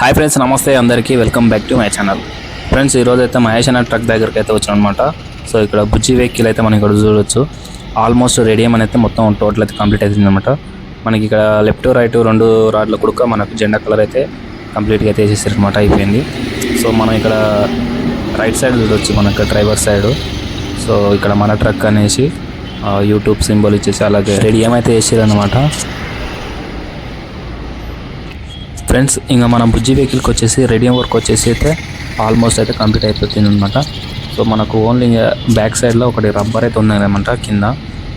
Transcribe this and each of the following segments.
Hi friends నమస్తే అందరికీ welcome back to my channel friends ఈరోజు అయితే మహేష్ అన్న ట్రక్ దగ్గరికి అయితే వచ్చాను అనమాట సో ఇక్కడ బుజ్జి వెహికల్ అయితే మనం ఇక్కడ చూడొచ్చు. ఆల్మోస్ట్ రెడీ అని అయితే మొత్తం టోటల్ అయితే కంప్లీట్ అవుతుంది అనమాట మనకి ఇక్కడ లెఫ్ట్ రైట్ రెండు రాడ్ల కుడుక మనకు జెండా కలర్ అయితే కంప్లీట్గా అయితే వేసేసారు అనమాట అయిపోయింది. సో మనం ఇక్కడ రైట్ సైడ్ చూడొచ్చు మనకు డ్రైవర్ సైడ్ సో ఇక్కడ మన ట్రక్ అనేసి యూట్యూబ్ సింబల్ ఇచ్చేసి అలాగే రెడీ ఏమైతే వేసారు అనమాట ఫ్రెండ్స్ ఇంకా మన బుజ్జి వెహికల్కి వచ్చేసి రేడియం వర్క్ వచ్చేసి అయితే ఆల్మోస్ట్ అయితే కంప్లీట్ అయిపోతుంది అనమాట సో మనకు ఓన్లీ ఇంకా బ్యాక్ సైడ్లో ఒకటి రబ్బర్ అయితే ఉందన్నమాట కింద.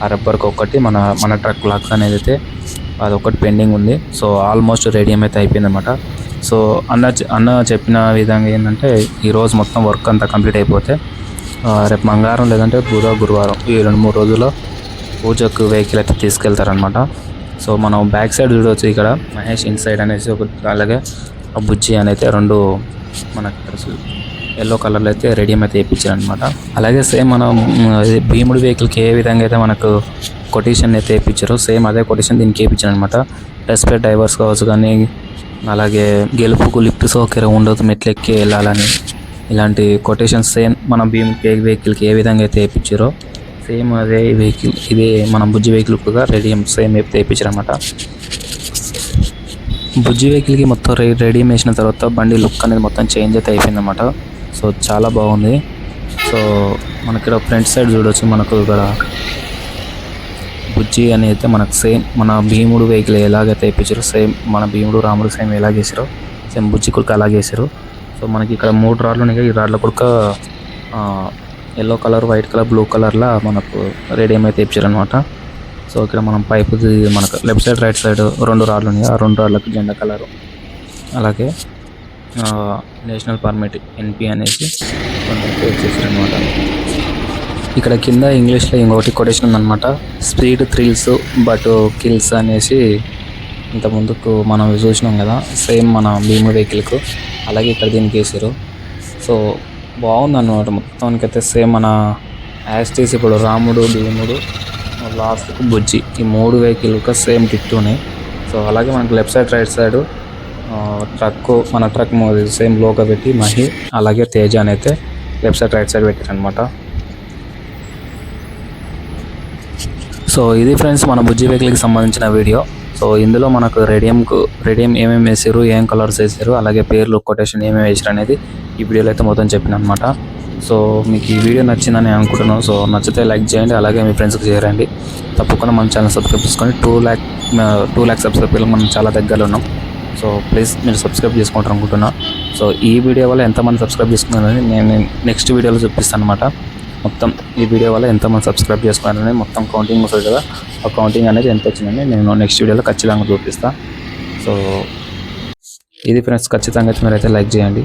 ఆ రబ్బర్కి ఒకటి మన మన ట్రక్ లాక్స్ అనేది అయితే అది ఒకటి పెండింగ్ ఉంది. సో ఆల్మోస్ట్ రేడియం అయితే అయిపోయింది అనమాట సో అన్న అన్న చెప్పిన విధంగా ఏంటంటే ఈరోజు మొత్తం వర్క్ అంతా కంప్లీట్ అయిపోతే రేపు మంగళవారం లేదంటే బుధ గురువారం ఈ రెండు మూడు రోజుల్లో పూజకు వెహికల్ అయితే తీసుకెళ్తారనమాట సో మనం బ్యాక్ సైడ్ చూడవచ్చు ఇక్కడ. మహేష్ ఇన్ సైడ్ అనేసి ఒక అలాగే ఆ బుజ్జి అని అయితే రెండు మనకు తెలుసు. ఎల్లో కలర్లో అయితే రెడీ అయితే వేయించారు అనమాట అలాగే సేమ్ మనం భీముడి వెహికల్కి ఏ విధంగా అయితే మనకు కొటేషన్ అయితే వేయించారో సేమ్ అదే కొటేషన్ దీనికి వేయించారు అనమాట రెస్పెక్ట్ డైవర్స్ కావచ్చు కానీ అలాగే గెలుపుకు లిఫ్ట్ సౌకర్యం ఉండదు మెట్లు ఎక్కి వెళ్ళాలని. ఇలాంటి కొటేషన్స్ సేమ్ మన భీమ్ వెహికల్కి ఏ విధంగా అయితే వేయించారో సేమ్ అదే వెహికల్ ఇదే మన బుజ్జి వెహికల్ కూడా రెడీ సేమ్ అయితే వేయించారు అనమాట బుజ్జి వెహికల్కి మొత్తం రే రెడీ వేసిన తర్వాత బండి లుక్ అనేది మొత్తం చేంజ్ అయితే అయిపోయింది అనమాట సో చాలా బాగుంది. సో మనకి ఇక్కడ ఫ్రంట్ సైడ్ చూడొచ్చు మనకు ఇక్కడ బుజ్జి అని అయితే మనకు సేమ్ మన భీముడు వెహికల్ ఎలాగైతే వేయించారో సేమ్ మన భీముడు రాముడు సేమ్ ఎలా చేసారో సేమ్ బుజ్జి కొడుకు అలాగే చేశారు. సో మనకి ఇక్కడ మూడు రాడ్లు ఉన్నాయి. ఈ రాడ్ల కొడుక yellow colour white colour blue కలర్లో మనకు రేడియం అయితే వేయించారు అనమాట సో ఇక్కడ మనం పైపు మనకు లెఫ్ట్ సైడ్ రైట్ సైడ్ రెండు రాళ్ళు ఉన్నాయి. ఆ రెండు రాళ్ళకి జెండా కలరు. అలాగే నేషనల్ పర్మిట్ ఎన్పి అనేసి వచ్చేసారు అనమాట ఇక్కడ కింద ఇంగ్లీష్లో ఇంకొకటి కొటేషన్ ఉందన్నమాట. స్పీడ్ థ్రిల్స్ బట్ కిల్స్ అనేసి ఇంత ముందుకు మనం చూసినాం కదా. సేమ్ మన భీమ్ వెహికల్కు. అలాగే ఇక్కడ దీనికి వేసారు. సో బాగుంది అన్నమాట మొత్తానికైతే సేమ్ మన యాస్టీస్ ఇప్పుడు రాముడు భీముడు లాస్ట్కు బుజ్జి. ఈ మూడు వెహికల్కి సేమ్ టిట్టునే సో అలాగే మనకు left side right side truck మన ట్రక్ సేమ్ లోగా పెట్టి మహి అలాగే తేజ అని అయితే లెఫ్ట్ సైడ్ రైట్ సైడ్ పెట్టారనమాట సో ఇది ఫ్రెండ్స్ మన బుజ్జి వెహికల్కి సంబంధించిన వీడియో. సో ఇందులో మనకు రేడియంకు రేడియం ఏమేమి వేసారు ఏం కలర్స్ వేసారు అలాగే పేర్లు కొటేషన్ ఏమేమి వేసారు అనేది ఈ వీడియోలో అయితే మొత్తం చెప్పిన అనమాట సో మీకు ఈ వీడియో నచ్చిందని అనుకుంటున్నాను. సో నచ్చితే లైక్ చేయండి అలాగే మీ ఫ్రెండ్స్కి చేరండి తప్పకుండా మన ఛానల్ సబ్స్క్రైబ్ చేసుకొని టూ ల్యాక్ టూ ల్యాక్ సబ్స్క్రైబర్లు మనం చాలా దగ్గరలో ఉన్నాం. సో ప్లీజ్ మీరు సబ్స్క్రైబ్ చేసుకుంటారు అనుకుంటున్నా. సో ఈ వీడియో వల్ల ఎంతమంది సబ్స్క్రైబ్ చేసుకున్నారని నేను నెక్స్ట్ వీడియోలో చూపిస్తాను అనమాట మొత్తం ఈ వీడియో వల్ల ఎంతమంది సబ్స్క్రైబ్ చేసుకున్నారని మొత్తం కౌంటింగ్ వస్తుంది కదా. ఆ కౌంటింగ్ అనేది ఎంత వచ్చిందని నేను నెక్స్ట్ వీడియోలో ఖచ్చితంగా చూపిస్తాను సో ఇది ఫ్రెండ్స్ ఖచ్చితంగా అయితే మీరైతే లైక్ చేయండి.